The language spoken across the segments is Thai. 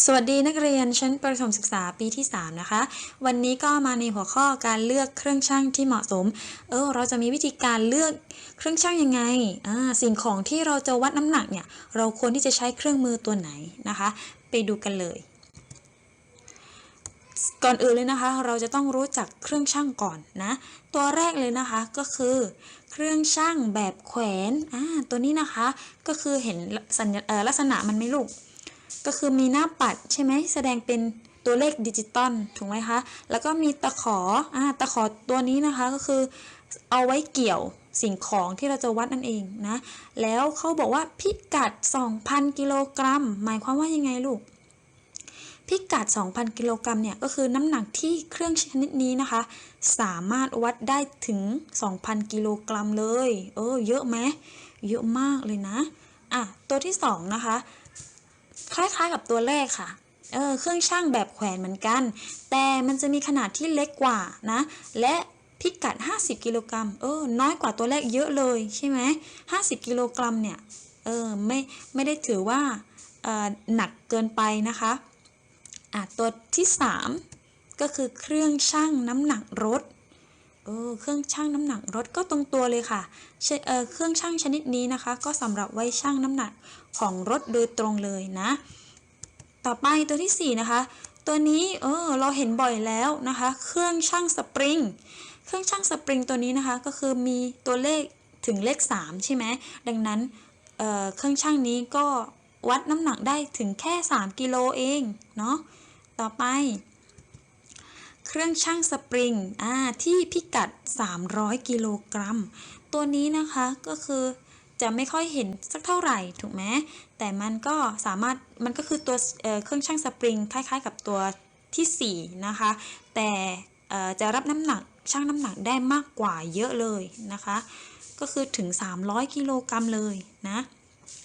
สวัสดีนักเรียนชั้นประถมศึกษาปีที่ 3 นะคะ วันนี้ก็มาในหัวข้อการเลือกเครื่องช่างที่เหมาะสม เออเราจะมีวิธีการเลือกเครื่องช่างยังไงอ่าสิ่งของที่เราจะวัดน้ำหนักเนี่ย เราควรที่จะใช้เครื่องมือตัวไหนนะคะ ไปดูกันเลย ก่อนอื่นเลยนะคะ เราจะต้องรู้จักเครื่องช่างก่อนนะ ตัวแรกเลยนะคะก็คือ เครื่องช่างแบบแขวนอ่าตัวนี้นะคะก็คือเห็นลักษณะมันไม่ลูก ก็คือมีหน้าปัดใช่ไหมแสดงเป็นตัวเลขดิจิตอลถูกไหมคะ แล้วก็มีตะขออ่าตะขอตัวนี้นะคะก็คือเอาไว้เกี่ยวสิ่งของที่เราจะวัดนั่นเองนะ แล้วเขาบอกว่าพิกัด 2,000 กิโลกรัม หมายความว่ายังไงลูก พิกัด 2,000 กิโลกรัมเนี่ยก็คือน้ำหนักที่เครื่องชนิดนี้นะคะ สามารถวัดได้ถึง 2,000 กิโลกรัมเลย เออเยอะไหมเยอะมากเลยนะ อะ ตัวที่ 2 นะคะ คล้ายๆกับตัวแรกค่ะเออเครื่องช่างแบบแขวนเหมือนกัน แต่มันจะมีขนาดที่เล็กกว่านะ และพิกัด 50 กิโลกรัมเออ น้อยกว่าตัวแรกเยอะเลยใช่ไหม50กิโลกรัมเนี่ย เออ ไม่ ไม่ได้ถือว่าออหนักเกินไปนะคะอะตัวที่ 3 ก็คือเครื่องช่างน้ำหนักรถ เออเครื่องชั่งน้ำหนักรถก็ตรงตัวเลยค่ะเออเครื่องชั่งชนิดนี้นะคะ ก็สำหรับไว้ชั่งน้ำหนักของรถโดยตรงเลยนะ ต่อไปตัวที่ 4 นะคะ ตัวนี้เออเราเห็นบ่อยแล้วนะคะ เครื่องชั่งสปริงเครื่องชั่งสปริงตัวนี้นะคะ ก็คือมีตัวเลขถึงเลข 3 ใช่ไหมดังนั้นเออเครื่องชั่งนี้ก็วัดน้ำหนักได้ถึงแค่ 3 กิโลเองเนาะต่อไป เครื่องช่างสปริงที่พิกัด 300 กิโลกรัม ตัวนี้นะคะก็คือจะไม่ค่อยเห็นสักเท่าไหร่ถูกไหมแต่มันก็สามารถมันก็คือตัวเเครื่องช่างสปริงคล้ายๆ กับตัวทีสี่ 4 นะคะ แต่จะรับน้ำหนักช่างน้ำหนักได้มากกว่าเยอะเลยนะคะ ก็คือถึง 300 กิโลกรัมเลยนะ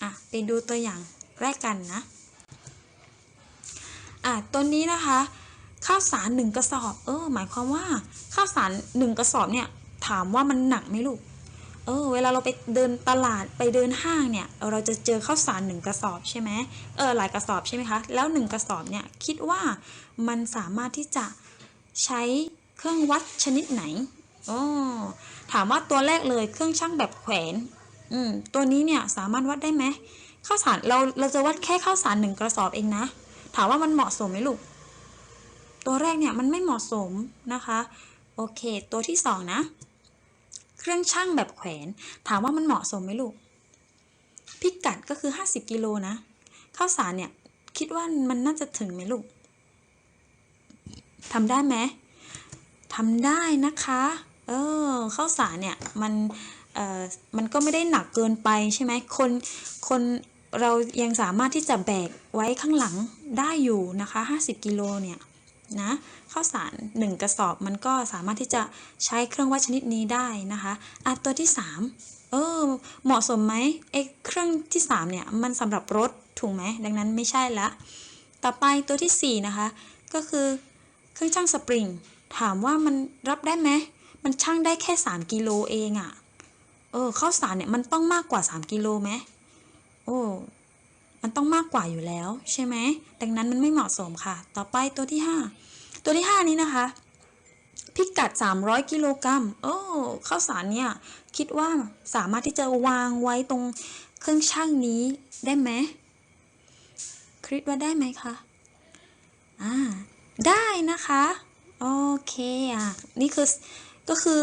อะไปดูตัวอย่างแรกกันนะอะตัวนี้นะคะ ข้าวสารหนึ่งกระสอบ เออ หมายความว่าข้าวสารหนึ่งกระสอบเนี่ย ถามว่ามันหนักไหมลูก เออ เวลาเราไปเดินตลาดไปเดินห้างเนี่ย เราจะเจอข้าวสารหนึ่งกระสอบใช่ไหมเออ หลายกระสอบใช่ไหมคะ แล้วหนึ่งกระสอบเนี่ย คิดว่ามันสามารถที่จะใช้เครื่องวัดชนิดไหนอ๋อถามว่าตัวแรกเลยเครื่องช่างแบบแขวน อืม ตัวนี้เนี่ยสามารถวัดได้ไหมข้าวสารเราเราจะวัดแค่ข้าวสารหนึ่งกระสอบเองนะ ถามว่ามันเหมาะสมไหมลูก ตัวแรกเนี่ยมันไม่เหมาะสมนะคะ โอเค ตัวที่สองนะ เครื่องช่างแบบแขวน ถามว่ามันเหมาะสมไหมลูก พิกัดก็คือ 50 กิโลนะ ข้าวสารเนี่ย คิดว่ามันน่าจะถึงไหมลูกทำได้ไหมทำได้นะคะ เออข้าวสารเนี่ยมันเอ่อมันก็ไม่ได้หนักเกินไปใช่ไหมคนคนเรายังสามารถที่จะแบกไว้ข้างหลังได้อยู่นะคะ 50 กิโลเนี่ย นะข้าวสาร 1 กระสอบมันก็สามารถที่จะใช้เครื่องวัดชนิดนี้ได้นะคะอะตัวที่ 3 เออเหมาะสมไหมไอ้เครื่องที่ 3 เนี่ย มันสำหรับรถถูกไหมดังนั้นไม่ใช่ละ ต่อไปตัวทีสี่4 นะคะ ก็คือเครื่องช่างสปริงถามว่ามันรับได้ไหมมันช่างได้แค่ 3 กิโลเองอะ่ะเออข้าวสารเนี่ยมันต้องมากกว่า 3 กิโลไหมโอ้ มันต้องมากกว่าอยู่แล้ว ใช่ไหม ดังนั้นมันไม่เหมาะสมค่ะ ต่อไปตัวที่ 5 ตัวที่ 5 นี้นะคะ พิกัด 300 กิโลกรัมโอ้ข้าวสารเนี่ย คิดว่าสามารถที่จะวางไว้ตรงเครื่องช่างนี้ได้ไหมคิดว่าได้ไหมคะอ่าได้นะคะ โอเคอะนี่คือก็คือ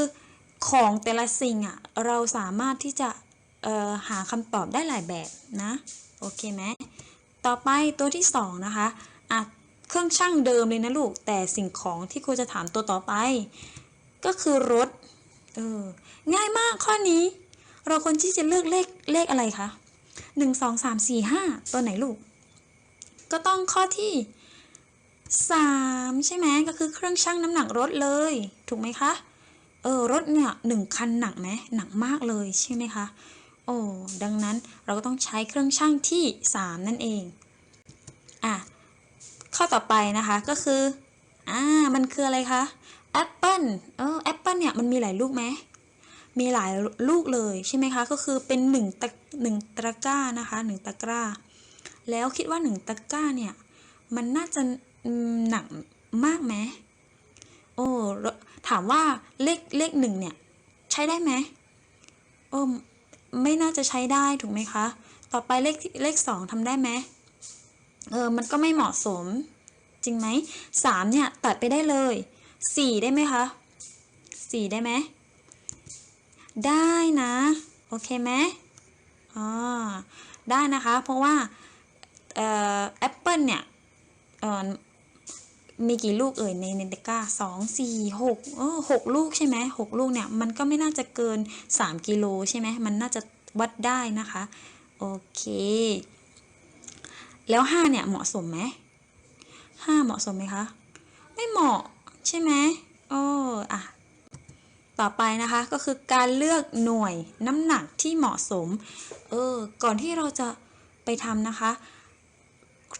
ของแต่ละสิ่งอะเราสามารถที่จะหาคำตอบได้หลายแบบนะ โอเคไหมต่อไปตัวที่สองนะคะอะเครื่องช่างเดิมเลยนะลูก แต่สิ่งของที่ครูจะถามตัวต่อไป ก็คือรถเออง่ายมากข้อนี้ เราควรที่จะเลือกเลขเลขอะไรคะหนึ่งสองสามสี่ห้าตัวไหนลูก ก็ต้องข้อที่สามใช่ไหมก็คือเครื่องชั่งน้ำหนักรถเลย ถูกไหมคะ เออรถเนี่ยหนึ่งคันหนักไหมหนักมากเลยใช่ไหมคะ โอ้ดังนั้นเราก็ต้องใช้เครื่องชั่งที่ 3 นั่นเองอะข้อต่อไปนะคะก็คืออ่ามันคืออะไรคะแอปเปิลเออแอปเปิลเนี่ยมันมีหลายลูกไหมมีหลายลูกเลยใช่ไหมคะ ก็คือเป็นหนึ่งตะหนึ่งตะกร้านะคะหนึ่งตะกร้า แล้วคิดว่าหนึ่งตะกร้าเนี่ยมันน่าจะหนักมากไหมโอ้ถามว่าเลขเลขหนึ่งเนี่ยใช้ได้ไหมโอ้ ไม่น่าจะใช้ได้ถูกไหมคะ ต่อไปเลขเลขสองทำได้ไหมเออ มันก็ไม่เหมาะสม จริงไหมสามเนี่ยตัดไปได้เลยสี่ได้ไหมคะสี่ได้ไหม ได้นะ โอเคไหมอ๋อ ได้นะคะ เพราะว่าเอ่อแอปเปิลเนี่ยเอ่อ มีกี่ลูกเอ่ยในในตก้าสองสี่หกเออหกลูกใช่ไหมหกลูกเนี่ย มันก็ไม่น่าจะเกินสามกิโลใช่ไหมมันน่าจะวัดได้นะคะ โอเค แล้วห้าเนี่ยเหมาะสมไหมห้าเหมาะสมไหมคะ ไม่เหมาะใช่ไหมโอ้อะต่อไปนะคะก็คือการเลือกหน่วยน้ำหนักที่เหมาะสม เออ ก่อนที่เราจะไปทำนะคะ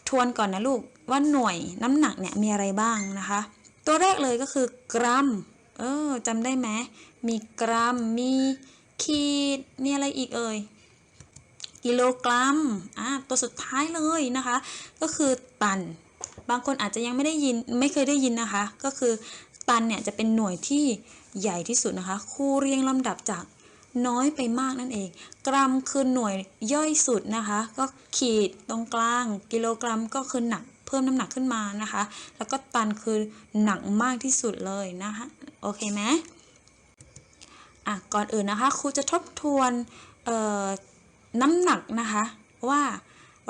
ทวนก่อนนะลูก ว่าหน่วยน้ำหนักเนี่ยมีอะไรบ้างนะคะ ตัวแรกเลยก็คือกรัม เออจำได้ไหมมีกรัม มีขีด มีอะไรอีกเอ่ย กิโลกรัม อ่าตัวสุดท้ายเลยนะคะ ก็คือตัน บางคนอาจจะยังไม่ได้ยิน ไม่เคยได้ยินนะคะ ก็คือตันเนี่ยจะเป็นหน่วยที่ใหญ่ที่สุดนะคะครูเรียงลำดับจากน้อยไปมากนั่นเอง กรัมคือหน่วยย่อยสุดนะคะ ก็ขีดตรงกลาง กิโลกรัมก็คือหนัก เพิ่มน้ำหนักขึ้นมานะคะ แล้วก็ตันคือหนักมากที่สุดเลยนะคะโอเคไหมอะก่อนอื่นนะคะครูจะทบทวนเอ่อน้ำหนักนะคะ ว่า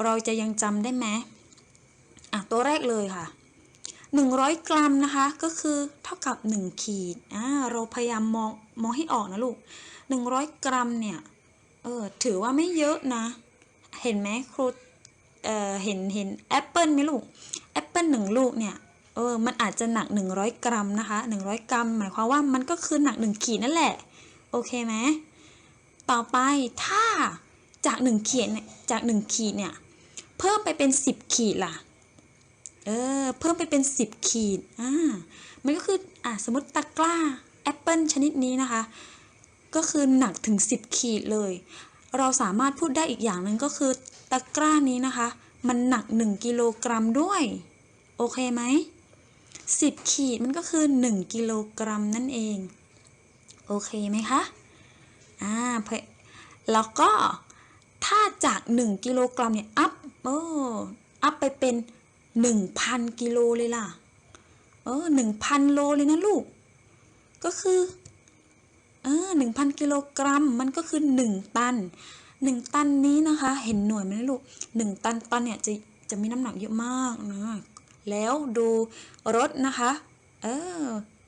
เราจะยังจำได้ไหมอะตัวแรกเลยค่ะ 100 กรัมนะคะ ก็คือเท่ากับ 1 ขีดอ่าเราพยายามมองมองให้ออกนะลูก 100 กรัมเนี่ยเออถือว่าไม่เยอะนะ เห็นไหมครู เอ่อเห็นเห็นแอปเปิลไหมลูกแอปเปิลหนึ่งลูกเนี่ยเออมันอาจจะหนัก 100 กรัมนะคะ100 กรัม หมายความว่ามันก็คือหนัก 1 ขีดนั่นแหละ โอเคไหมต่อไปถ้าจาก 1 ขีดเนี่ยจาก 1 ขีดเนี่ยเพิ่มไปเป็น 10 ขีดล่ะเออเพิ่มไปเป็น 10 ขีดอ่ามันก็คืออะสมมติตะกร้าแอปเปิลชนิดนี้นะคะ ก็คือหนักถึง 10 ขีดเลย เราสามารถพูดได้อีกอย่างหนึ่งก็คือ ตะกร้านี้นะคะ มันหนัก 1 กิโลกรัมด้วย โอเคไหม10 ขีดมันก็คือ 1 กิโลกรัมนั่นเอง โอเคไหมคะอ่าเพแล้วก็ถ้าจาก 1 กิโลกรัมเนี่ยอัพโอ้อัพไปเป็น 1,000 กิโลเลยล่ะเออ1,000 โลเลยนะลูก ก็คือ เออ1,000กิโลกรัมมันก็คือ1ตัน1ตันนี้นะคะ เห็นหน่วยไหมลูก1ตันตันเนี่ยจะจะมีน้ำหนักเยอะมากนะแล้วดูรถนะคะเออ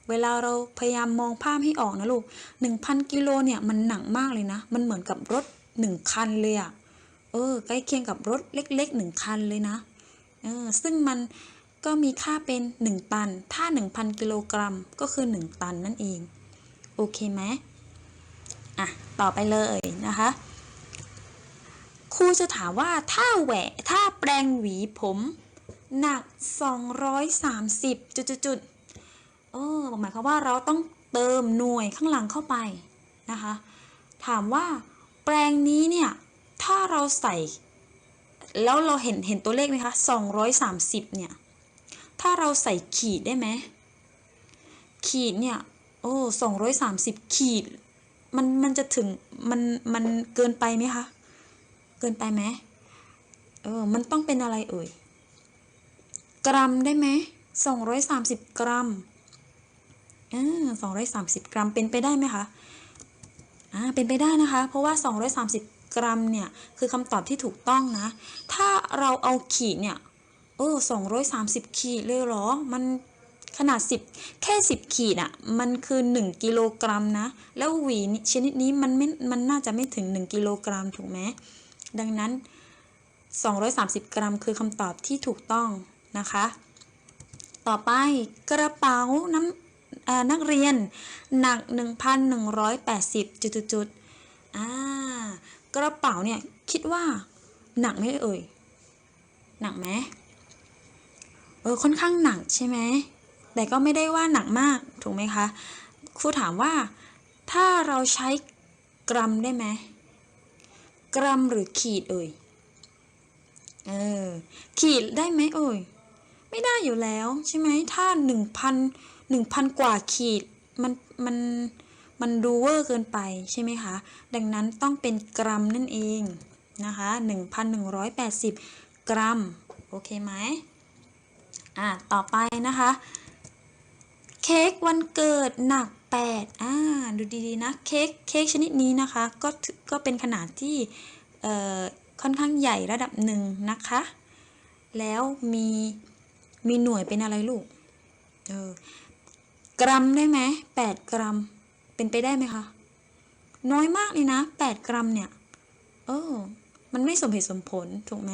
เวลาเราพยายามมองภาพให้ออกนะลูก1,000กิโลเนี่ยมันหนักมากเลยนะ มันเหมือนกับรถ 1 คันเลยอะเออใกล้เคียงกับรถเล็กๆ 1 คันเลยนะเออซึ่งมันก็มีค่าเป็น 1 ตัน ถ้า 1,000 กิโลกรัมก็คือ 1 ตันนั่นเอง โอเคไหมอะ ต่อไปเลยนะคะ ครูจะถามว่าถ้าแหวะถ้าแปลงหวีผมหนัก 230 จุดจุดๆๆเออหมายความว่าเราต้องเติมหน่วยข้างหลังเข้าไปนะคะ ถามว่าแปลงนี้เนี่ย ถ้าเราใส่ แล้วเราเห็นเห็นตัวเลขไหมคะ 230 เนี่ย ถ้าเราใส่ขีดได้ไหม ขีดเนี่ย โอ้230ขีด มันมันจะถึงมันมันเกินไปไหมคะ เกินไปไหมเออ มันต้องเป็นอะไรเอ่ย กรัมได้ไหมสองร้อยสามสิบกรัมอ่าสองร้อยสามสิบกรัมเป็นไปได้ไหมคะ อ่า เป็นไปได้นะคะ เพราะว่าสองร้อยสามสิบกรัมเนี่ยคือคำตอบที่ถูกต้องนะ ถ้าเราเอาขีดเนี่ย เออสองร้อยสามสิบขีดเลยเหรอ มัน ขนาดสิบแค่สิบขีดอะ่ะ มันคือหนึ่งกิโลกรัมนะ แล้วหวีชนิดนี้มันไม่ มันน่าจะไม่ถึงหนึ่งกิโลกรัมถูกไหม ดังนั้น 230 กรัมคือคำตอบที่ถูกต้องนะคะ ต่อไปกระเป๋าน้ำเอ่อนักเรียนหนัก 1,180 จุดจุดอ่ากระเป๋าเนี่ยคิดว่าหนักไหมเอ่ย หนักไหมเออค่อนข้างหนักใช่ไหม แต่ก็ไม่ได้ว่าหนักมากถูกไหมคะ ครูถามว่า ถ้าเราใช้กรัมได้ไหมกรัมหรือขีดเอ่ยเออขีดได้ไหมเอ่ยไม่ได้อยู่แล้วใช่ไหมถ้าหนึ่งพันหนึ่งพันกว่าขีดมันมันมันดูเวอร์เกินไปใช่ไหมคะ ดังนั้นต้องเป็นกรัมนั่นเองนะคะ1,180 กรัม โอเคไหมอะ ต่อไปนะคะ เค้กวันเกิดหนัก 8 อ่า ดูดีๆนะ เค้ก เค้กชนิดนี้นะคะ ก็ ก็เป็นขนาดที่เอ่อค่อนข้างใหญ่ระดับหนึ่งนะคะ แล้วมี มีหน่วยเป็นอะไรลูก เออ กรัมได้ไหมแปดกรัม เป็นไปได้ไหมคะ น้อยมากเลยนะแปดกรัมเนี่ย เออ มันไม่สมเหตุสมผล ถูกไหม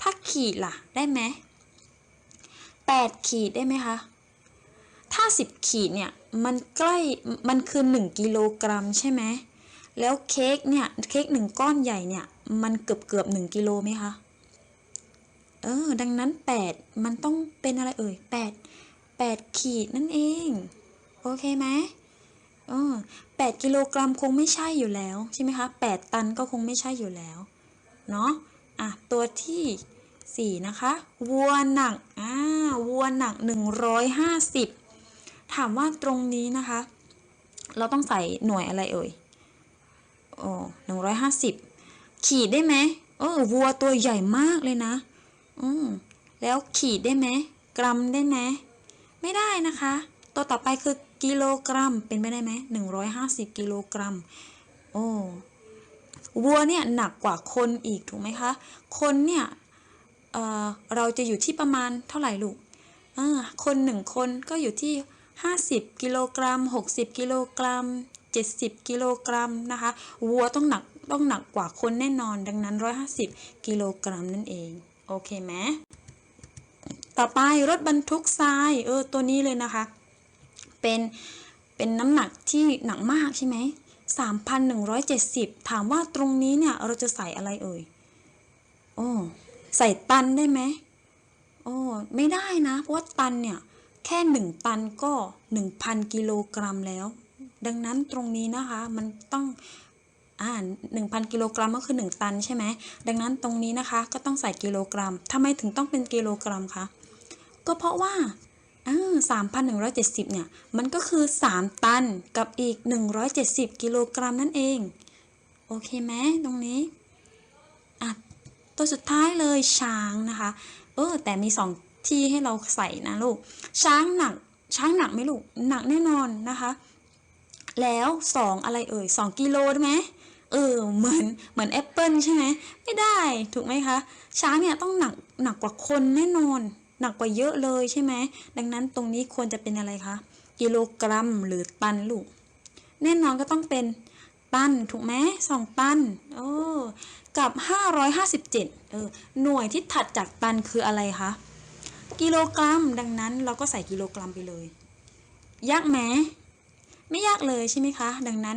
ถ้าขีดล่ะ ได้ไหมแปดขีดได้ไหมคะ ถ้าสิบขีดเนี่ย มันใกล้ มันคือหนึ่งกิโลกรัมใช่ไหม แล้วเค้กเนี่ย เค้กหนึ่งก้อนใหญ่เนี่ย มันเกือบเกือบหนึ่งกิโลไหมคะ เออ ดังนั้นแปดมันต้องเป็นอะไรเอ่ยแปดแปดขีดนั่นเอง โอเคไหมเออแปดกิโลกรัมคงไม่ใช่อยู่แล้วใช่ไหมคะแปดตันก็คงไม่ใช่อยู่แล้ว เนาะอะ ตัวที่สี่นะคะ วัวหนักอ่าวัวหนักหนึ่งร้อยห้าสิบ ถามว่าตรงนี้นะคะ เราต้องใส่หน่วยอะไรเอ่ยโอ้หนึ่งร้อยห้าสิบขีดได้ไหมเออวัวตัวใหญ่มากเลยนะ อืมแล้วขีดได้ไหมกรัมได้ไหมไม่ได้นะคะ ตัวต่อไปคือกิโลกรัมเป็นไปได้ไหมหนึ่งร้อยห้าสิบกิโลกรัม โอ้วัวเนี่ยหนักกว่าคนอีกถูกไหมคะ คนเนี่ยเอ่อเราจะอยู่ที่ประมาณเท่าไหร่ลูกคนหนึ่งคนก็อยู่ที่ 50 กิโลกรัม 60 กิโลกรัม 70 กิโลกรัมนะคะวัวต้องหนักต้องหนักกว่าคนแน่นอนดังนั้น 150 กิโลกรัมนั่นเอง โอเคไหมต่อไปรถบรรทุกทรายเออตัวนี้เลยนะคะ เป็นเป็นน้ำหนักที่หนักมากใช่ไหม3,170 ถามว่าตรงนี้เนี่ยเราจะใส่อะไรเอ่ยโอ้ใส่ตันได้ไหมโอ้ไม่ได้นะ เพราะว่าตันเนี่ย แค่หนึ่งตันก็ 1,000 กิโลกรัมแล้ว ดังนั้นตรงนี้นะคะมันต้องอ่า1,000 กิโลกรัมก็คือ 1 ตันใช่ไหมดังนั้นตรงนี้นะคะก็ต้องใส่กิโลกรัมทำไมถึงต้องเป็นกิโลกรัมคะก็เพราะว่าอ่า3,170เจ็ดสิบเนี่ย มันก็คือ 3 ตันกับอีก 170 กิโลกรัมนั่นเอง โอเคไหมตรงนี้อะตัวสุดท้ายเลยช้างนะคะ เออแต่มีสอง ที่ให้เราใส่นะลูก ช้างหนัก ช้างหนักไหมลูก หนักแน่นอนนะคะ แล้วสองอะไรเอ่ยสองกิโลได้ไหมเออเหมือนเหมือนแอปเปิลใช่ไหมไม่ได้ถูกไหมคะ ช้างเนี่ยต้องหนักหนักกว่าคนแน่นอน หนักกว่าเยอะเลยใช่ไหมดังนั้นตรงนี้ควรจะเป็นอะไรคะกิโลกรัมหรือตันลูก แน่นอนก็ต้องเป็นตันถูกไหมสองตันโอ้กับห้าร้อยห้าสิบเจ็ดเออหน่วยที่ถัดจากตันคืออะไรคะ กิโลกรัม ดังนั้นเราก็ใส่กิโลกรัมไปเลย ยากไหมไม่ยากเลยใช่ไหมคะ ดังนั้น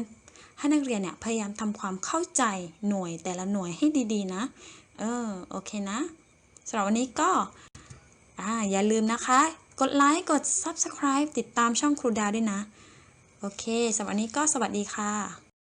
ให้นักเรียนเนี่ยพยายามทำความเข้าใจหน่วยแต่ละหน่วยให้ดีๆ นะ เออโอเคนะสำหรับวันนี้ก็อ่าอย่าลืมนะคะ กดไลค์กด Subscribe ติดตามช่องครูดาวด้วยนะ โอเคสำหรับวันนี้ก็สวัสดีค่ะ